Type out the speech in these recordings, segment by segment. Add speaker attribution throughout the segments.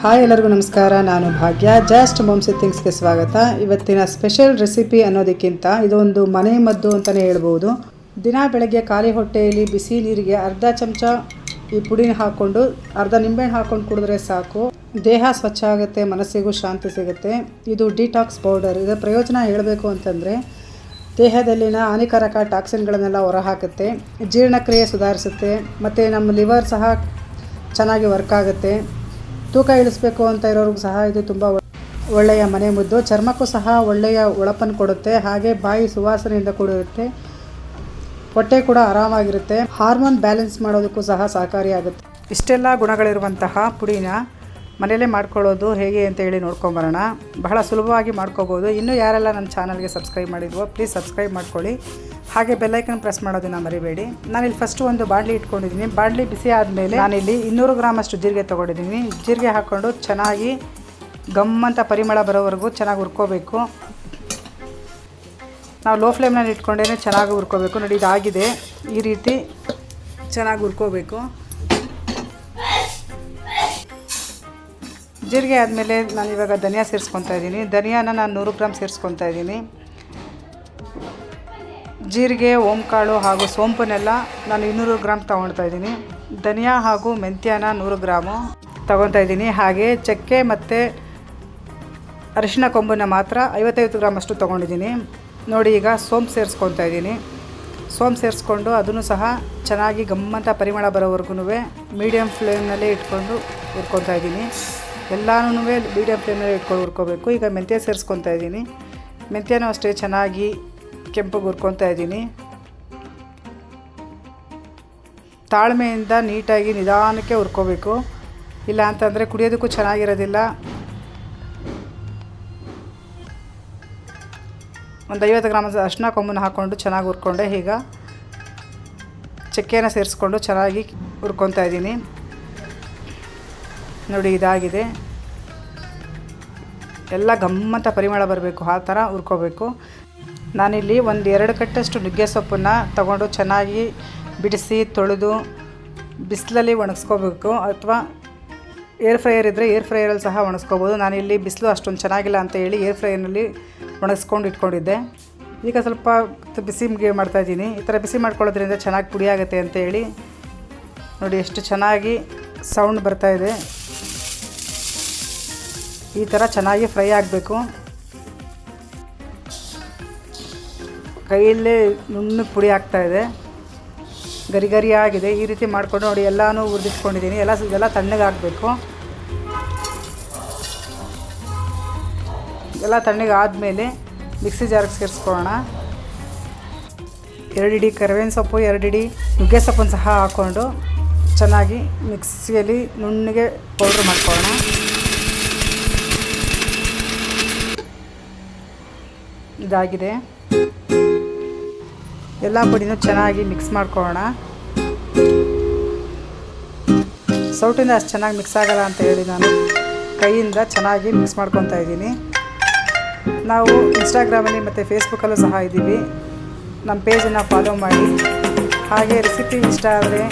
Speaker 1: Hi ಎಲ್ಲರಿಗೂ ನಮಸ್ಕಾರ. ನಾನು ಭಾಗ್ಯ. ಜಸ್ಟ್ ಮೊಮ್ಸಿ ಥಿಂಗ್ಸ್ಗೆ ಸ್ವಾಗತ. ಇವತ್ತಿನ ಸ್ಪೆಷಲ್ ರೆಸಿಪಿ ಅನ್ನೋದಕ್ಕಿಂತ ಇದೊಂದು ಮನೆ ಮದ್ದು ಅಂತಲೇ ಹೇಳ್ಬೋದು. ದಿನ ಬೆಳಗ್ಗೆ ಖಾಲಿ ಹೊಟ್ಟೆಯಲ್ಲಿ ಬಿಸಿ ನೀರಿಗೆ ಅರ್ಧ ಚಮಚ ಈ ಪುಡಿನ ಹಾಕ್ಕೊಂಡು, ಅರ್ಧ ನಿಂಬೆಹಣ್ಣು ಹಾಕ್ಕೊಂಡು ಕುಡಿದ್ರೆ ಸಾಕು. ದೇಹ ಸ್ವಚ್ಛ ಆಗುತ್ತೆ, ಮನಸ್ಸಿಗೂ ಶಾಂತಿ ಸಿಗುತ್ತೆ. ಇದು ಡಿಟಾಕ್ಸ್ ಪೌಡರ್. ಇದರ ಪ್ರಯೋಜನ ಹೇಳಬೇಕು ಅಂತಂದರೆ, ದೇಹದಲ್ಲಿನ ಹಾನಿಕಾರಕ ಟಾಕ್ಸಿನ್ಗಳನ್ನೆಲ್ಲ ಹೊರಹಾಕುತ್ತೆ. ಜೀರ್ಣಕ್ರಿಯೆ ಸುಧಾರಿಸುತ್ತೆ. ಮತ್ತು ನಮ್ಮ ಲಿವರ್ ಸಹ ಚೆನ್ನಾಗಿ ವರ್ಕ್ ಆಗುತ್ತೆ. ತೂಕ ಇಳಿಸ್ಬೇಕು ಅಂತ ಇರೋರಿಗೂ ಸಹ ಇದು ತುಂಬ ಒಳ್ಳೆಯ ಮನೆ ಮುದ್ದು. ಚರ್ಮಕ್ಕೂ ಸಹ ಒಳ್ಳೆಯ ಒಳಪನ್ನು ಕೊಡುತ್ತೆ. ಹಾಗೆ ಬಾಯಿ ಸುವಾಸನೆಯಿಂದ ಕೂಡಿರುತ್ತೆ. ಹೊಟ್ಟೆ ಕೂಡ ಆರಾಮಾಗಿರುತ್ತೆ. ಹಾರ್ಮೋನ್ ಬ್ಯಾಲೆನ್ಸ್ ಮಾಡೋದಕ್ಕೂ ಸಹ ಸಹಕಾರಿಯಾಗುತ್ತೆ ಇಷ್ಟೆಲ್ಲ ಗುಣಗಳಿರುವಂತಹ ಪುಡಿನ ಮನೆಯಲ್ಲೇ ಮಾಡ್ಕೊಳ್ಳೋದು ಹೇಗೆ ಅಂತ ಹೇಳಿ ನೋಡ್ಕೊಂಬರೋಣ. ಬಹಳ ಸುಲಭವಾಗಿ ಮಾಡ್ಕೋಬೋದು. ಇನ್ನೂ ಯಾರೆಲ್ಲ ನನ್ನ ಚಾನಲ್ಗೆ ಸಬ್ಸ್ಕ್ರೈಬ್ ಮಾಡಿದ್ವೋ ಪ್ಲೀಸ್ ಸಬ್ಸ್ಕ್ರೈಬ್ ಮಾಡ್ಕೊಳ್ಳಿ. ಹಾಗೆ ಬೆಲ್ಲೈಕನ್ ಪ್ರೆಸ್ ಮಾಡೋದನ್ನ ಮರಿಬೇಡಿ. ನಾನಿಲ್ಲಿ ಫಸ್ಟ್ ಒಂದು ಬಾಣಲಿ ಇಟ್ಕೊಂಡಿದ್ದೀನಿ ಬಾಣಲಿ ಬಿಸಿ ಆದಮೇಲೆ ನಾನಿಲ್ಲಿ ಇನ್ನೂರು ಗ್ರಾಮ್ ಅಷ್ಟು ಜೀರಿಗೆ ತೊಗೊಂಡಿದ್ದೀನಿ ಜೀರಿಗೆ ಹಾಕ್ಕೊಂಡು ಚೆನ್ನಾಗಿ ಗಮ್ಮಂತ ಪರಿಮಳ ಬರೋವರೆಗೂ ಚೆನ್ನಾಗಿ ಹುರ್ಕೋಬೇಕು. ನಾವು ಲೋ ಫ್ಲೇಮ್ನಲ್ಲಿ ಇಟ್ಕೊಂಡೇ ಚೆನ್ನಾಗಿ ಹುರ್ಕೋಬೇಕು. ನೋಡಿ ಇದಾಗಿದೆ. ಈ ರೀತಿ ಚೆನ್ನಾಗಿ ಹುರ್ಕೋಬೇಕು. ಜೀರಿಗೆ ಆದಮೇಲೆ ನಾನು ಇವಾಗ ಧನಿಯಾ ಸೇರಿಸ್ಕೊತಾ ಇದ್ದೀನಿ ಧನಿಯಾನ ನಾನು ನೂರು ಗ್ರಾಮ್ ಸೇರಿಸ್ಕೊತಾ ಇದ್ದೀನಿ ಜೀರಿಗೆ, ಓಂಕಾಳು ಹಾಗೂ ಸೋಂಪನ್ನೆಲ್ಲ ನಾನು ಇನ್ನೂರು ಗ್ರಾಮ್ ತೊಗೊಳ್ತಾ ಇದ್ದೀನಿ. ಧನಿಯಾ ಹಾಗೂ ಮೆಂತ್ಯನ ನೂರು ಗ್ರಾಮು ತೊಗೊತಾ ಇದ್ದೀನಿ. ಹಾಗೆ ಚಕ್ಕೆ ಮತ್ತು ಅರಿಶಿನ ಕೊಂಬನ್ನ ಮಾತ್ರ ಐವತ್ತೈವತ್ತು ಗ್ರಾಮ್ ಅಷ್ಟು ತೊಗೊಂಡಿದ್ದೀನಿ. ನೋಡಿ ಈಗ ಸೋಂಪು ಸೇರಿಸ್ಕೊತಾ ಇದ್ದೀನಿ. ಸೋಂಪು ಸೇರಿಸ್ಕೊಂಡು ಅದನ್ನು ಸಹ ಚೆನ್ನಾಗಿ ಗಮ್ಮಂತ ಪರಿಮಳ ಬರೋವರೆಗೂ ಮೀಡಿಯಮ್ ಫ್ಲೇಮ್ನಲ್ಲೇ ಇಟ್ಕೊಂಡು ಹುರ್ಕೊತಾ ಇದ್ದೀನಿ. ಎಲ್ಲನೂ ಮೀಡಿಯಂ ಫ್ಲೇಮ್ನಲ್ಲಿ ಇಟ್ಕೊಂಡು ಹುರ್ಕೋಬೇಕು. ಈಗ ಮೆಂತ್ಯ ಸೇರಿಸ್ಕೊತಾ ಇದ್ದೀನಿ. ಮೆಂತ್ಯನೂ ಅಷ್ಟೇ ಚೆನ್ನಾಗಿ ಕೆಂಪಗೆ ಹುರ್ಕೊತಾ ಇದ್ದೀನಿ. ತಾಳ್ಮೆಯಿಂದ ನೀಟಾಗಿ ನಿಧಾನಕ್ಕೆ ಹುರ್ಕೋಬೇಕು. ಇಲ್ಲ ಅಂತಂದರೆ ಕುಡಿಯೋದಕ್ಕೂ ಚೆನ್ನಾಗಿರೋದಿಲ್ಲ. ಒಂದು ಐವತ್ತು ಗ್ರಾಮ್ ಅರ್ಶಿನ ಕೊಂಬನ್ನು ಹಾಕ್ಕೊಂಡು ಚೆನ್ನಾಗಿ ಹುರ್ಕೊಂಡೆ. ಈಗ ಚಕ್ಕೆನ ಸೇರಿಸ್ಕೊಂಡು ಚೆನ್ನಾಗಿ ಹುರ್ಕೊತಾ ಇದ್ದೀನಿ. ನೋಡಿ, ಇದಾಗಿದೆ. ಎಲ್ಲ ಗಮ್ಮಂತ ಪರಿಮಳ ಬರಬೇಕು. ಆ ಥರ ಹುರ್ಕೋಬೇಕು. ನಾನಿಲ್ಲಿ ಒಂದು ಎರಡು ಕಟ್ಟಷ್ಟು ನುಗ್ಗೆ ಸೊಪ್ಪನ್ನು ತಗೊಂಡು ಚೆನ್ನಾಗಿ ಬಿಡಿಸಿ, ತೊಳೆದು, ಬಿಸಿಲಲ್ಲಿ ಒಣಗಿಸ್ಕೋಬೇಕು ಅಥವಾ ಏರ್ ಫ್ರೈಯರ್ ಇದ್ದರೆ ಏರ್ ಫ್ರೈಯರಲ್ಲಿ ಸಹ ಒಣಗಿಸ್ಕೋಬೋದು. ನಾನಿಲ್ಲಿ ಬಿಸಿಲು ಅಷ್ಟೊಂದು ಚೆನ್ನಾಗಿಲ್ಲ ಅಂತ ಹೇಳಿ ಏರ್ ಫ್ರೈಯರ್ನಲ್ಲಿ ಒಣಗಿಸ್ಕೊಂಡು ಇಟ್ಕೊಂಡಿದ್ದೆ. ಈಗ ಸ್ವಲ್ಪ ಬಿಸಿ ಮಾಡ್ತಾಯಿದ್ದೀನಿ ಈ ಥರ ಬಿಸಿ ಮಾಡ್ಕೊಳ್ಳೋದ್ರಿಂದ ಚೆನ್ನಾಗಿ ಪುಡಿ ಆಗುತ್ತೆ ಅಂತ ಹೇಳಿ ನೋಡಿ ಎಷ್ಟು ಚೆನ್ನಾಗಿ ಸೌಂಡ್ ಬರ್ತಾಯಿದೆ ಈ ಥರ ಚೆನ್ನಾಗಿ ಫ್ರೈ ಆಗಬೇಕು. ಕೈಯಲ್ಲೇ ನುಣ್ಣಗೆ ಪುಡಿ ಆಗ್ತಾಯಿದೆ ಗರಿ ಗರಿ ಆಗಿದೆ. ಈ ರೀತಿ ಮಾಡಿಕೊಂಡು ನೋಡಿ, ಎಲ್ಲನೂ ಹುರಿದಿಟ್ಕೊಂಡಿದ್ದೀನಿ ಎಲ್ಲ ಎಲ್ಲ ತಣ್ಣಗೆ ಹಾಕಬೇಕು ಎಲ್ಲ ತಣ್ಣಗೆ ಆದಮೇಲೆ ಮಿಕ್ಸಿ ಜಾರ್ಗೆ ಸೇರಿಸ್ಕೊಳ್ಳೋಣ. ಎರಡು ಇಡಿ ಕರಿಬೇವಿನ ಸೊಪ್ಪು, ಎರಡು ಇಡಿ ನುಗ್ಗೆ ಸೊಪ್ಪನ್ನು ಸಹ ಹಾಕ್ಕೊಂಡು ಚೆನ್ನಾಗಿ ಮಿಕ್ಸಿಯಲ್ಲಿ ನುಣ್ಣಗೆ ಪೌಡ್ರ್ ಮಾಡ್ಕೊಳ್ಳೋಣ. ಇದಾಗಿದೆ. ಎಲ್ಲ ಪುಡಿನೂ ಚೆನ್ನಾಗಿ ಮಿಕ್ಸ್ ಮಾಡ್ಕೊಳ್ಳೋಣ. ಸೌಟಿಂದ ಅಷ್ಟು ಚೆನ್ನಾಗಿ ಮಿಕ್ಸ್ ಆಗಲ್ಲ ಅಂತ ಹೇಳಿ ನಾನು ಕೈಯಿಂದ ಚೆನ್ನಾಗಿ ಮಿಕ್ಸ್ ಮಾಡ್ಕೊತಾ ಇದ್ದೀನಿ. ನಾವು ಇನ್ಸ್ಟಾಗ್ರಾಮಲ್ಲಿ ಮತ್ತು ಫೇಸ್ಬುಕ್ಕಲ್ಲೂ ಸಹ ಇದ್ದೀವಿ. ನಮ್ಮ ಪೇಜನ್ನು ಫಾಲೋ ಮಾಡಿ. ಹಾಗೆ ರೆಸಿಪಿ ಇಷ್ಟ ಆದರೆ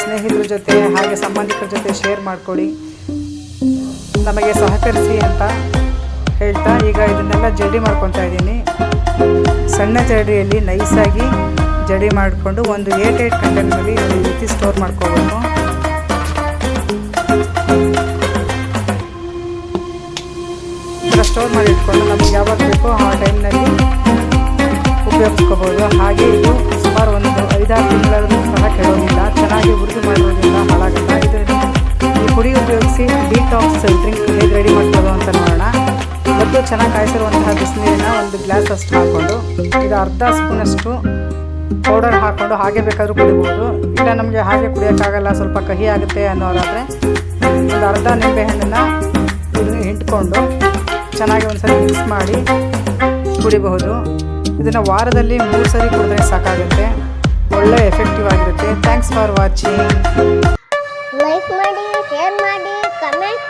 Speaker 1: ಸ್ನೇಹಿತರ ಜೊತೆ, ಹಾಗೆ ಸಂಬಂಧಿಕರ ಜೊತೆ ಶೇರ್ ಮಾಡಿಕೊಡಿ. ನಮಗೆ ಸಹಕರಿಸಿ ಅಂತ ಹೇಳ್ತಾ ಈಗ ಇದನ್ನೆಲ್ಲ ಜಲ್ದಿ ಮಾಡ್ಕೊತಾ ಇದ್ದೀನಿ. ಸಣ್ಣ ಜಡಿಯಲ್ಲಿ ನೈಸಾಗಿ ಜಡಿ ಮಾಡಿಕೊಂಡು ಒಂದು ಏಟ್ ಏಟ್ ಕಂಟೆಂಟ್ನಲ್ಲಿ ಈ ರೀತಿ ಸ್ಟೋರ್ ಮಾಡ್ಕೋಬೇಕು. ಸ್ಟೋರ್ ಮಾಡಿ ಇಟ್ಕೊಂಡು ನಮಗೆ ಯಾವಾಗ ಬೇಕೋ ಆ ಟೈಮ್ನಲ್ಲಿ ಉಪಯೋಗಿಸ್ಕೋಬೋದು ಹಾಗೆ ಇದು ಸುಮಾರು ಒಂದು ಐದಾರು ತಿಂಗಳಲ್ಲೂ ಸಹ ಕೆಡೋದಿಲ್ಲ. ಚೆನ್ನಾಗಿ ಹುರಿದು ಮಾಡೋದ್ರಿಂದ ಇದು ಈ ಪುಡಿ ಉಪಯೋಗಿಸಿ ಡಿಟಾಕ್ಸ್ ಡ್ರಿಂಕ್ ಚೆನ್ನಾಗಿ ಕಾಯಿಸಿರುವಂತಹ ಬಿಸಿನೀರನ್ನ ಒಂದು ಗ್ಲಾಸ್ ಅಷ್ಟು ಹಾಕ್ಕೊಂಡು, ಇದು ಅರ್ಧ ಸ್ಪೂನಷ್ಟು ಪೌಡರ್ ಹಾಕ್ಕೊಂಡು ಹಾಗೆ ಬೇಕಾದರೂ ಕುಡಿಬೋದು. ಇಲ್ಲ ನಮಗೆ ಹಾಗೆ ಕುಡಿಯೋಕ್ಕಾಗಲ್ಲ, ಸ್ವಲ್ಪ ಕಹಿ ಆಗುತ್ತೆ ಅನ್ನೋರಾದರೆ ಒಂದು ಅರ್ಧ ನಿಂಬೆಹಣ್ಣನ್ನು ಇದನ್ನು ಹಿಂಡ್ಕೊಂಡು ಚೆನ್ನಾಗಿ ಒಂದ್ಸರಿ ಮಿಕ್ಸ್ ಮಾಡಿ ಕುಡಿಬಹುದು. ಇದನ್ನು ವಾರದಲ್ಲಿ ಮೂರು ಸರಿ ಕುಡಿದ್ರೆ ಸಾಕಾಗುತ್ತೆ. ಒಳ್ಳೆ ಎಫೆಕ್ಟಿವ್ ಆಗಿರುತ್ತೆ. ಥ್ಯಾಂಕ್ಸ್ ಫಾರ್ ವಾಚಿಂಗ್
Speaker 2: ಲೈಕ್ ಮಾಡಿ ಶೇರ್ ಮಾಡಿ ಕಮೆಂಟ್